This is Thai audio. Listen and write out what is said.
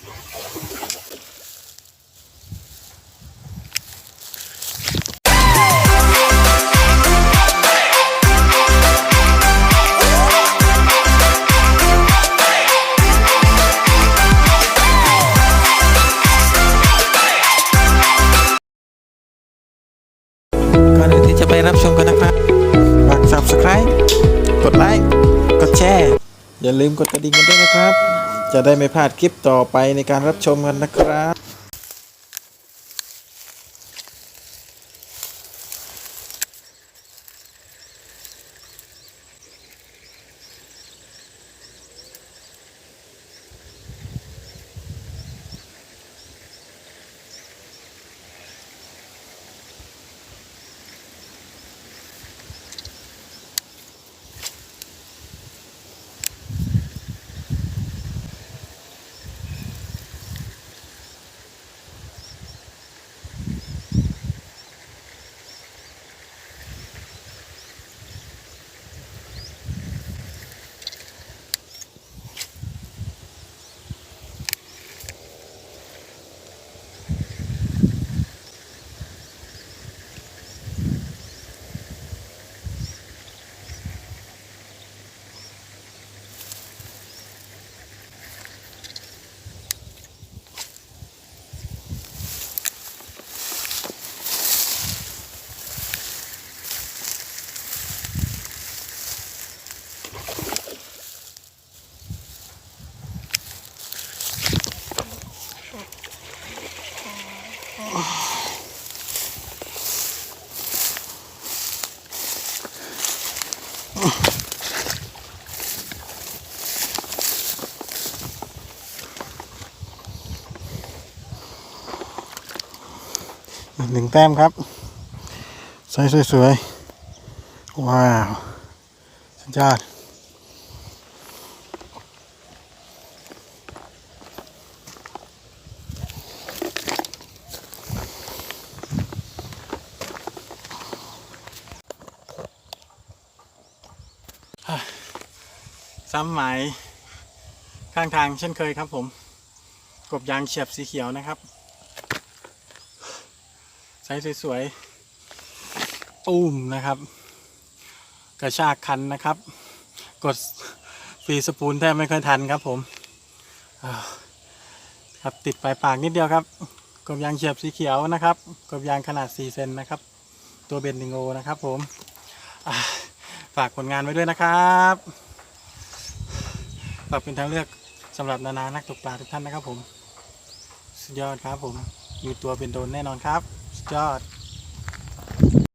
ก่อนที่จะไปรับชมกันนะครับฝาก subscribe กดไลค์ กดแชร์ อย่าลืมกดกระดิ่งกันด้วยนะครับ จะได้ไม่พลาดคลิปต่อไปในการรับชมกันนะครับ หนึ่งแต้มครับสวยๆว้าวสุดยอด ซ้ำหมายข้างทางเช่นเคยครับผม กบยางเฉียบสีเขียวนะครับไซส์สวยๆปุ้มนะครับ กระชากคันนะครับ กดฟรีสปูลแทบไม่ค่อยทันครับผมครับติดปลายปากนิดเดียวครับ กบยางเฉียบสีเขียวนะครับ กบยางขนาด 4 เซนนะครับ ตัวเบนดิงโอนะครับผมฝากผลงานไว้ด้วยนะครับ กเป็นทางเลือกสำหรับนานานักตกปลาทุกท่านนะครับผม สุดยอดครับผมมีตัวเป็นโดนแน่นอนครับ สุดยอด